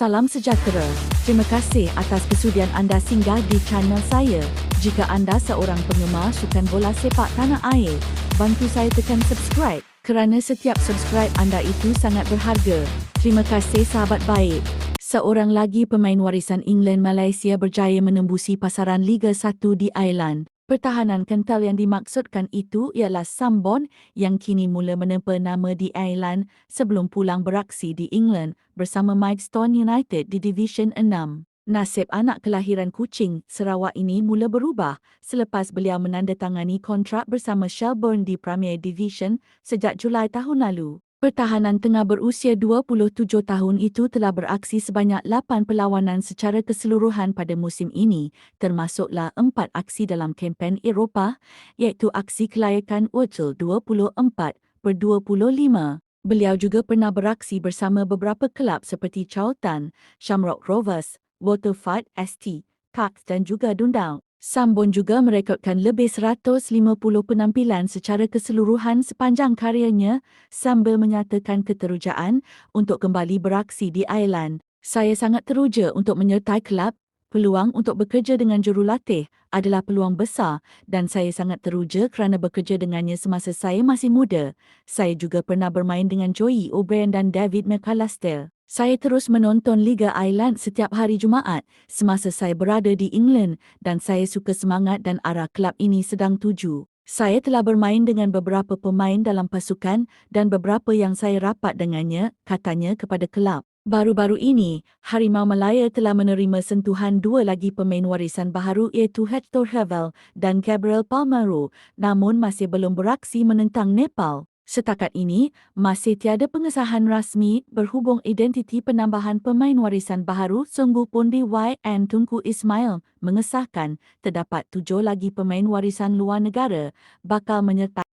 Salam sejahtera. Terima kasih atas kesudian anda singgah di channel saya. Jika anda seorang penggemar sukan bola sepak tanah air, bantu saya tekan subscribe kerana setiap subscribe anda itu sangat berharga. Terima kasih sahabat baik. Seorang lagi pemain warisan England Malaysia berjaya menembusi pasaran Liga 1 di Ireland. Pertahanan kental yang dimaksudkan itu ialah Sambon yang kini mula menempa nama di Ireland sebelum pulang beraksi di England bersama Maidstone United di Division 6. Nasib anak kelahiran Kuching, Sarawak ini mula berubah selepas beliau menandatangani kontrak bersama Shelbourne di Premier Division sejak Julai tahun lalu. Pertahanan tengah berusia 27 tahun itu telah beraksi sebanyak 8 perlawanan secara keseluruhan pada musim ini, termasuklah 4 aksi dalam kempen Eropah, iaitu aksi kelayakan Urtul 24 per 25. Beliau juga pernah beraksi bersama beberapa kelab seperti Charlton, Shamrock Rovers, Waterford ST, Cox dan juga Dundalk. Sambon juga merekodkan lebih 150 penampilan secara keseluruhan sepanjang karirnya sambil menyatakan keterujaan untuk kembali beraksi di Ireland. Saya sangat teruja untuk menyertai kelab. Peluang untuk bekerja dengan jurulatih adalah peluang besar dan saya sangat teruja kerana bekerja dengannya semasa saya masih muda. Saya juga pernah bermain dengan Joey O'Brien dan David McAllister. Saya terus menonton Liga Ireland setiap hari Jumaat semasa saya berada di England dan saya suka semangat dan arah kelab ini sedang tuju. Saya telah bermain dengan beberapa pemain dalam pasukan dan beberapa yang saya rapat dengannya, katanya kepada kelab. Baru-baru ini, Harimau Malaya telah menerima sentuhan dua lagi pemain warisan baharu iaitu Hector Havel dan Gabriel Palmero namun masih belum beraksi menentang Nepal. Setakat ini, masih tiada pengesahan rasmi berhubung identiti penambahan pemain warisan baharu sungguh pun di YN Tunku Ismail mengesahkan terdapat tujuh lagi pemain warisan luar negara bakal menyertai